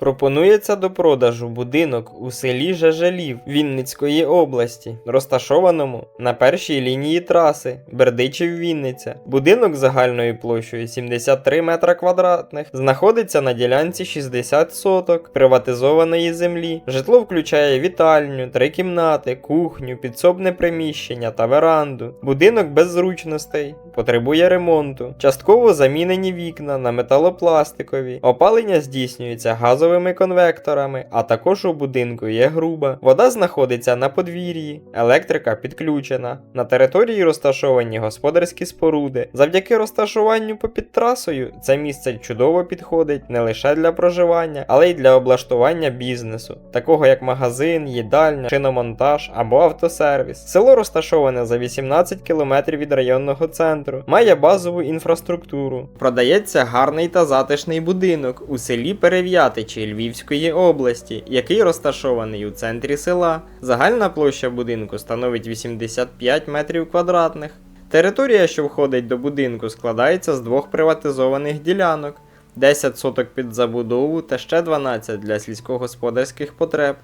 Пропонується до продажу будинок у селі Жежелів Вінницької області, розташованому на першій лінії траси Бердичів-Вінниця. Будинок загальною площею 73 метра квадратних знаходиться на ділянці 60 соток приватизованої землі. Житло включає вітальню, три кімнати, кухню, підсобне приміщення та веранду. Будинок без зручностей, потребує ремонту. Частково замінені вікна на металопластикові. Опалення здійснюється газовими конвекторами, а також у будинку є груба. Вода знаходиться на подвір'ї, електрика підключена. На території розташовані господарські споруди. Завдяки розташуванню попід трасою це місце чудово підходить не лише для проживання, але й для облаштування бізнесу, такого як магазин, їдальня, шиномонтаж або автосервіс. Село розташоване за 18 км від районного центру, має базову інфраструктуру. Продається гарний та затишний будинок у селі Перев'ятичі Львівської області, який розташований у центрі села. Загальна площа будинку становить 85 метрів квадратних. Територія, що входить до будинку, складається з двох приватизованих ділянок. 10 соток під забудову та ще 12 для сільськогосподарських потреб.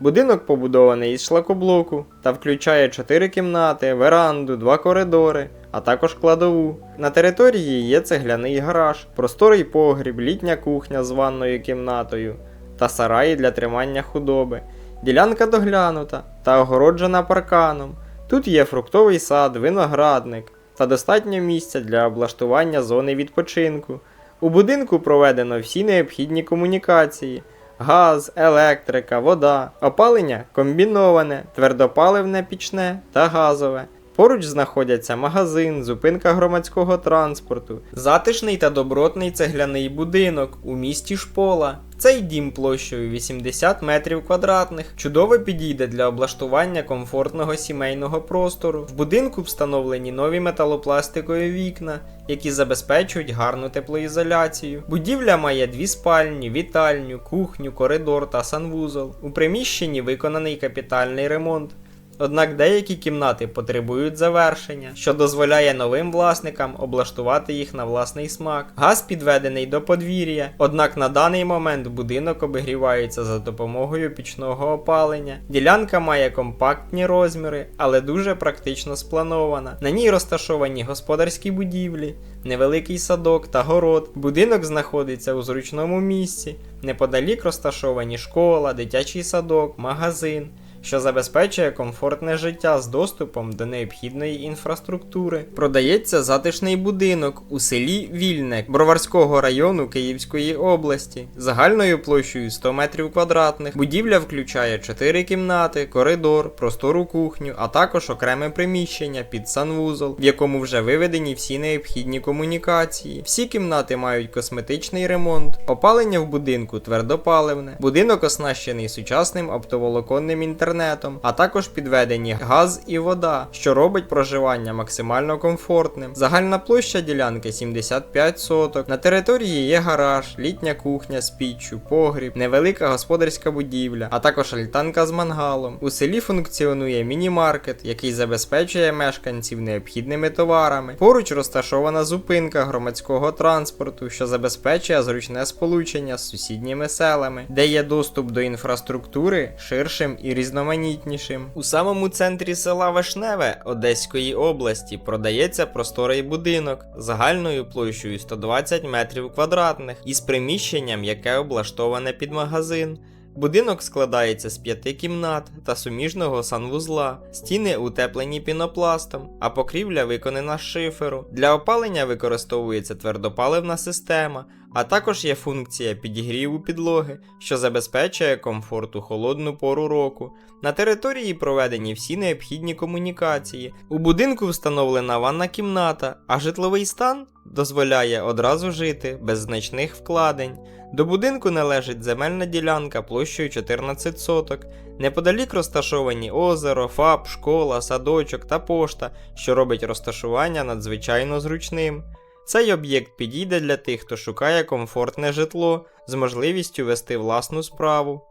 Будинок побудований із шлакоблоку та включає 4 кімнати, веранду, 2 коридори, а також кладову. На території є цегляний гараж, просторий погріб, літня кухня з ванною кімнатою та сараї для тримання худоби. Ділянка доглянута та огороджена парканом. Тут є фруктовий сад, виноградник та достатньо місця для облаштування зони відпочинку. У будинку проведено всі необхідні комунікації: газ, електрика, вода, опалення комбіноване, твердопаливне пічне та газове. Поруч знаходяться магазин, зупинка громадського транспорту, затишний та добротний цегляний будинок у місті Шпола. Цей дім площею 80 метрів квадратних чудово підійде для облаштування комфортного сімейного простору. В будинку встановлені нові металопластикові вікна, які забезпечують гарну теплоізоляцію. Будівля має дві спальні, вітальню, кухню, коридор та санвузол. У приміщенні виконаний капітальний ремонт. Однак деякі кімнати потребують завершення, що дозволяє новим власникам облаштувати їх на власний смак. Газ підведений до подвір'я, однак на даний момент будинок обігрівається за допомогою пічного опалення. Ділянка має компактні розміри, але дуже практично спланована. На ній розташовані господарські будівлі, невеликий садок та город. Будинок знаходиться у зручному місці. Неподалік розташовані школа, дитячий садок, магазин що забезпечує комфортне життя з доступом до необхідної інфраструктури. Продається затишний будинок у селі Вільне Броварського району Київської області загальною площею 100 метрів квадратних. Будівля включає 4 кімнати, коридор, простору кухню, а також окреме приміщення під санвузол, в якому вже виведені всі необхідні комунікації. Всі кімнати мають косметичний ремонт, опалення в будинку твердопаливне. Будинок оснащений сучасним оптоволоконним інтернетом інтернетом, а також підведені газ і вода, що робить проживання максимально комфортним. Загальна площа ділянки 75 соток. На території є гараж, літня кухня з піччю, погріб, невелика господарська будівля, а також альтанка з мангалом. У селі функціонує міні-маркет, який забезпечує мешканців необхідними товарами. Поруч розташована зупинка громадського транспорту, що забезпечує зручне сполучення з сусідніми селами, де є доступ до інфраструктури ширшим і різноманітним різноманітнішим. У самому центрі села Вишневе Одеської області продається просторий будинок загальною площею 120 метрів квадратних із приміщенням, яке облаштоване під магазин. Будинок складається з п'яти кімнат та суміжного санвузла, стіни утеплені пінопластом, а покрівля виконана з шиферу. Для опалення використовується твердопаливна система, а також є функція підігріву підлоги, що забезпечує комфорт у холодну пору року. На території проведені всі необхідні комунікації. У будинку встановлена ванна кімната, а житловий стан дозволяє одразу жити без значних вкладень. До будинку належить земельна ділянка площею 14 соток. Неподалік розташовані озеро, ФАП, школа, садочок та пошта, що робить розташування надзвичайно зручним. Цей об'єкт підійде для тих, хто шукає комфортне житло з можливістю вести власну справу.